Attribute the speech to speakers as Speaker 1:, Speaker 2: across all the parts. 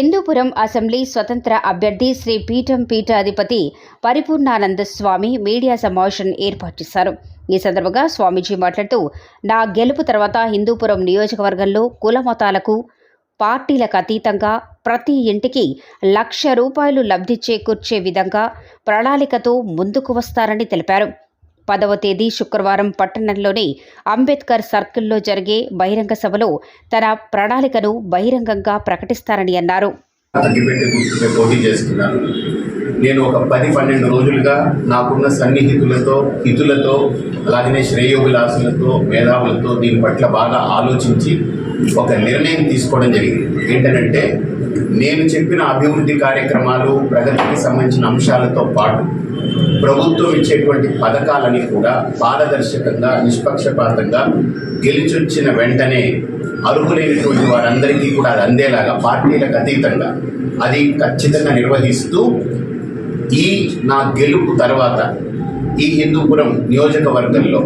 Speaker 1: Hindupuram assembly స్వతంత్ర అభ్యర్థి శ్రీ పీఠం పీఠాధిపతి పరిపూర్ణానంద స్వామి మీడియా సమావేశం ఏర్పాటు చేశారు. ఈ సందర్భంగా స్వామీజీ మాట్లాడుతూ నా గెలుపు తర్వాత హిందూపురం నియోజకవర్గంలో కుల మతాలకు పార్టీలకు అతీతంగా ప్రతి ఇంటికి లక్ష రూపాయలు లబ్ధి చేకూర్చే విధంగా ప్రణాళికతో ముందుకు వస్తారని తెలిపారు. పదవ తేదీ శుక్రవారం పట్టణంలోని అంబేద్కర్ సర్కిల్లో జరిగే బహిరంగ సభలో తన ప్రణాళికను బహిరంగంగా ప్రకటిస్తారని అన్నారు.
Speaker 2: నేను ఒక పది పన్నెండు రోజులుగా నాకున్న సన్నిహితులతో హితులతో అలాగనే శ్రేయోభిలాసులతో మేధావులతో దీని పట్ల బాగా ఆలోచించి ఒక నిర్ణయం తీసుకోవడం జరిగింది. ఏంటంటే నేను చెప్పిన అభివృద్ధి కార్యక్రమాలు ప్రగతికి సంబంధించిన అంశాలతో పాటు ప్రభుత్వం ఇచ్చేటువంటి పథకాలని కూడా పారదర్శకంగా నిష్పక్షపాతంగా గెలిచొచ్చిన వెంటనే అర్హులైనటువంటి వారందరికీ కూడా అది అందేలాగా పార్టీలకు అతీతంగా అది ఖచ్చితంగా నిర్వహిస్తూ ఈ నా గెలుపు తర్వాత ఈ హిందూపురం నియోజకవర్గంలో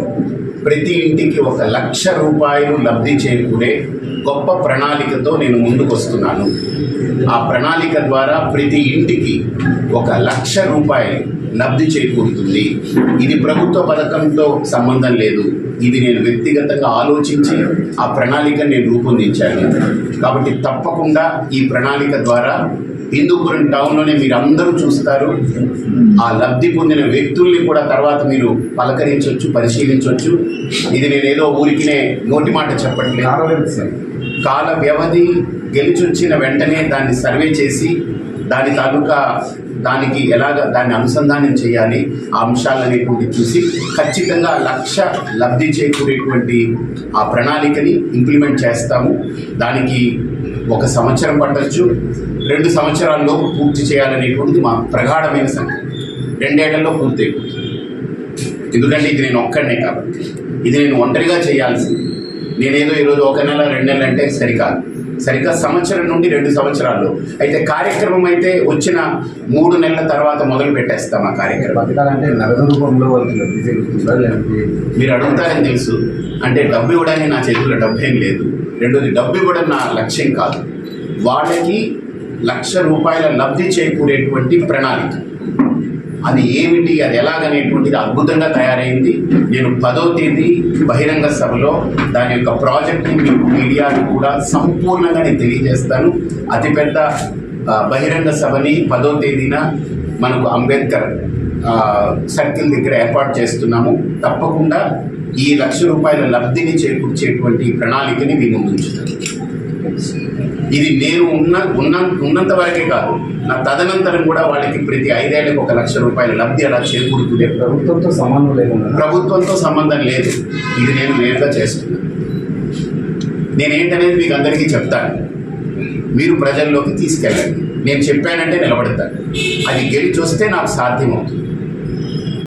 Speaker 2: ప్రతి ఇంటికి ఒక లక్ష రూపాయలు లబ్ధి చేకూరే గొప్ప ప్రణాళికతో నేను ముందుకు వస్తున్నాను ఆ ప్రణాళిక ద్వారా ప్రతి ఇంటికి ఒక లక్ష రూపాయలు లబ్ధి చేకూరుతుంది. ఇది ప్రభుత్వ పథకంతో సంబంధం లేదు. ఇది నేను వ్యక్తిగతంగా ఆలోచించి ఆ ప్రణాళిక నేను రూపొందించాను. కాబట్టి తప్పకుండా ఈ ప్రణాళిక ద్వారా హిందూపురం టౌన్లోనే మీరు అందరూ చూస్తారు. ఆ లబ్ధి పొందిన వ్యక్తుల్ని కూడా తర్వాత మీరు పలకరించవచ్చు పరిశీలించవచ్చు ఇది నేను ఏదో ఊరికినే నోటి మాట చెప్పట్లేదు. కాల వ్యవధి గెలిచొచ్చిన వెంటనే దాన్ని సర్వే చేసి దాని తాలూకా దానికి ఎలాగ దాన్ని అనుసంధానం చేయాలి ఆ అంశాలనేటువంటి చూసి ఖచ్చితంగా లక్ష లబ్ధి చేకూరేటువంటి ఆ ప్రణాళికని ఇంప్లిమెంట్ చేస్తాము. దానికి ఒక సంవత్సరం పట్టచ్చు. రెండు సంవత్సరాల్లో పూర్తి చేయాలనేటువంటిది మా ప్రగాఢమైన సంఖ్య రెండేళ్ళలో పూర్తి అయిపోతుంది ఎందుకంటే ఇది నేను ఒక్కడనే కాబట్టి. ఇది నేను ఒంటరిగా చేయాల్సింది. నేనేదో ఈరోజు ఒక నెల రెండు నెలలు అంటే సరికాదు. సరిగ్గా సంవత్సరం నుండి రెండు సంవత్సరాల్లో అయితే కార్యక్రమం అయితే వచ్చిన మూడు నెలల తర్వాత మొదలు పెట్టేస్తాం ఆ కార్యక్రమం.
Speaker 3: పథకాలంటే నగదు రూపంలో
Speaker 2: మీరు అడుగుతారని తెలుసు? అంటే డబ్బు ఇవ్వడానికి నా చేతిలో డబ్బు ఏం లేదు. రెండోది డబ్బు ఇవ్వడం నా లక్ష్యం కాదు. వాళ్ళకి లక్ష రూపాయల లబ్ధి చేకూరేటువంటి ప్రణాళిక. అది ఏమిటి అది ఎలాగనేటువంటిది అద్భుతంగా తయారైంది. నేను పదో తేదీ బహిరంగ సభలో దాని యొక్క ప్రాజెక్ట్ని మీకు మీడియాను కూడా సంపూర్ణంగా నేను తెలియజేస్తాను. అతిపెద్ద బహిరంగ సభని పదో తేదీన మనకు అంబేద్కర్ సర్కిల్ దగ్గర ఏర్పాటు చేస్తున్నాము. తప్పకుండా ఈ లక్ష రూపాయల లబ్ధిని చేకూర్చేటువంటి ప్రణాళికని మీ ముందు ఉంచుతాను. ఇది నేను ఉన్న ఉన్న ఉన్నంత వరకే కాదు. నా తదనంతరం కూడా వాళ్ళకి ప్రతి ఐదేళ్ళకు ఒక లక్ష రూపాయల లబ్ధి అలా చేకూరుతుంది
Speaker 3: ప్రభుత్వంతో సంబంధం లేకుండా
Speaker 2: ప్రభుత్వంతో సంబంధం లేదు. ఇది నేను నేరుగా చేస్తున్నాను. నేనేంటనేది మీకు అందరికీ చెప్తాను. మీరు ప్రజల్లోకి తీసుకెళ్ళండి. నేను చెప్పానంటే నిలబడతాను. అది గెలిచి వస్తే నాకు సాధ్యమవుతుంది.